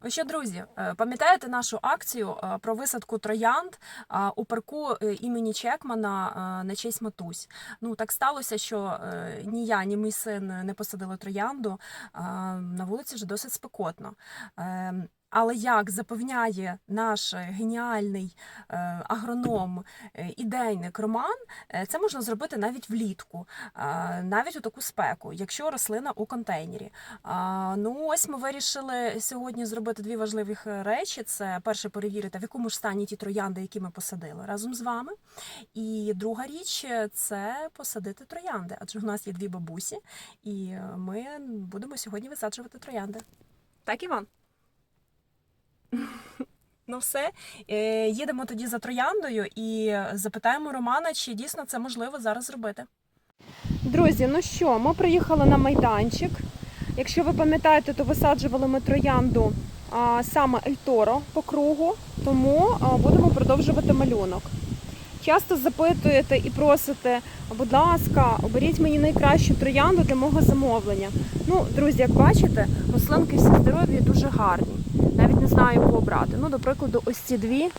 Ви що, друзі, е, пам'ятаєте нашу акцію е, про висадку троянд е, у парку імені Чекмана на честь Матусь? Ну так сталося, що ні я, ні мій син не посадили троянду. На вулиці вже досить спекотно. Але як запевняє наш геніальний е, агроном, е, ідейник Роман, е, це можна зробити навіть влітку, навіть у таку спеку, якщо рослина у контейнері. Ну, ось ми вирішили сьогодні зробити дві важливі речі: це перше перевірити, в якому ж стані ті троянди, які ми посадили разом з вами. І друга річ це посадити троянди. Адже в нас є дві бабусі, і ми будемо сьогодні висаджувати троянди. Так, Іван? Ну, все, Е, їдемо тоді за трояндою і запитаємо Романа, чи дійсно це можливо зараз зробити. Друзі, ну що, ми приїхали на майданчик. Якщо ви пам'ятаєте, то висаджували ми троянду а, саме Ельторо по кругу, тому а, будемо продовжувати малюнок. Часто запитуєте і просите, будь ласка, оберіть мені найкращу троянду для мого замовлення. Ну, друзі, як бачите, рослинки всі здорові і дуже гарні. Навіть не знаю, яку обрати. Ну, до прикладу, ось ці дві.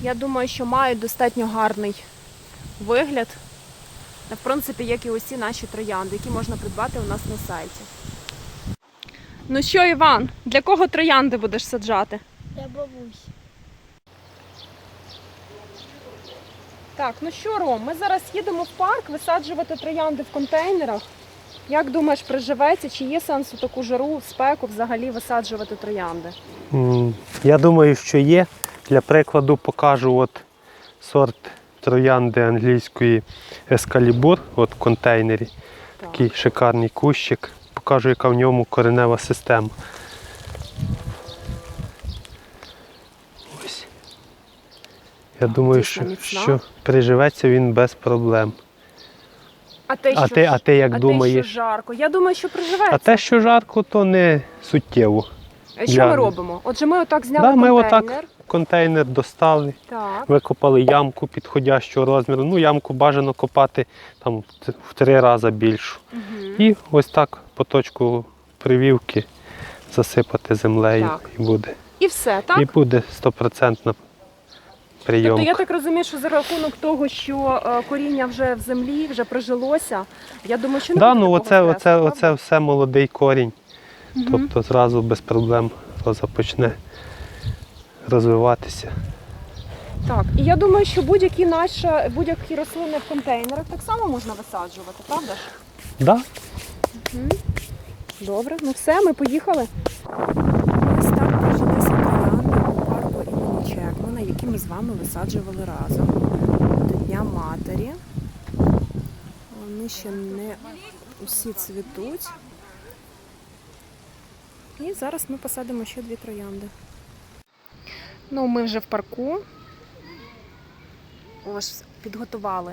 Я думаю, що мають достатньо гарний вигляд. В принципі, як і усі наші троянди, які можна придбати у нас на сайті. Ну що, Іван, для кого троянди будеш саджати? Для бабусь. Так, ну що, Ром, ми зараз їдемо в парк висаджувати троянди в контейнерах. Як думаєш, приживеться, чи є сенс у таку жару, спеку взагалі висаджувати троянди? Я думаю, що є. Для прикладу покажу от сорт троянди англійської Ескалібур, от в контейнері. Так. Такий шикарний кущик. Покажу, яка в ньому коренева система. Ось. Я думаю, що, що приживеться він без проблем. А те, А ти, а ти як а те, що жарко. Я думаю, що приживеться. А те, що жарко, то не суттєво. Що я- ми робимо? Отже, ми отак зняли Да, ми контейнер. отак контейнер достали. Так. Викопали ямку підходящого розміру. Ну, ямку бажано копати там в- в три рази більшу. Угу. І ось так по точку привівки засипати землею Так. і буде. І все, так? І буде стопроцентна прийомка. Тобто я так розумію, що за рахунок того, що е, коріння вже в землі, вже прижилося, я думаю, що не да, буде ну оце, стресу, оце, оце все молодий корінь. Мгм. Тобто зразу без проблем започне розвиватися. Так, і я думаю, що будь-які наші будь-які рослини в контейнерах так само можна висаджувати, правда ж? Да? Мгм. Добре, ну все, ми поїхали. Ось так прожилися троянди у парку імені Чекмана, які ми вами висаджували разом до Дня Матері. Вони ще не усі цвітуть. І зараз ми посадимо ще дві троянди. Ну, ми вже в парку. Ось підготували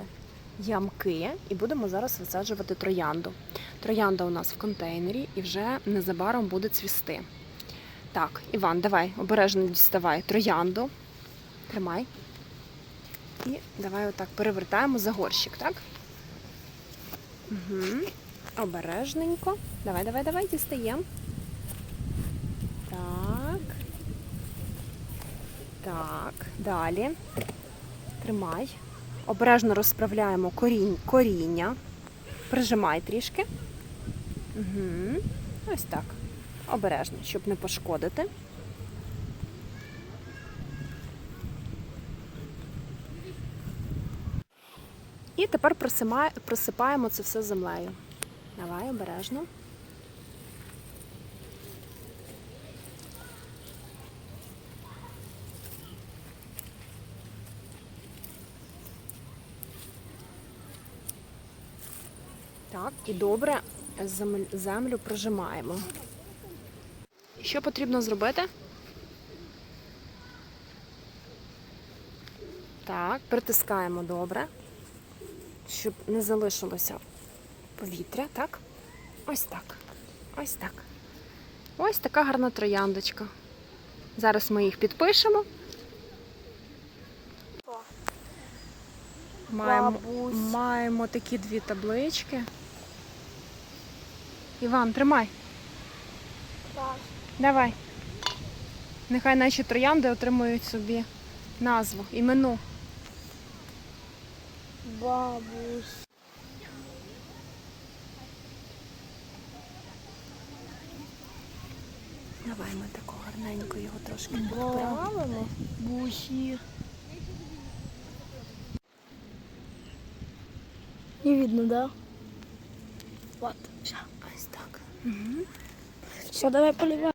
ямки і будемо зараз висаджувати троянду. Троянда у нас в контейнері і вже незабаром буде цвісти. Так, Іван, давай, обережно діставай троянду. Тримай. І давай отак перевертаємо за горщик, так? Угу. Обережненько. Давай, давай, давай, дістаємо. Так. Так, далі. Тримай. Обережно розправляємо корінь, коріння. Прижимай трішки. Угу. Ось так. Обережно, щоб не пошкодити. І тепер присипаємо це все землею. Давай обережно. Так, і добре землю, прижимаємо. Що потрібно зробити? Так, притискаємо добре, щоб не залишилося повітря, так? Ось так. Ось так. Ось така гарна трояндочка. Зараз ми їх підпишемо. Маємо, маємо такі дві таблички. Іван, тримай. Давай. Нехай наші троянди отримують собі назву, імену. Бабусь. Давай ми тако гарненько його трошки підправимо. Бусі. Не видно, да? Вот. Все. Ось так. Все, давай поливай.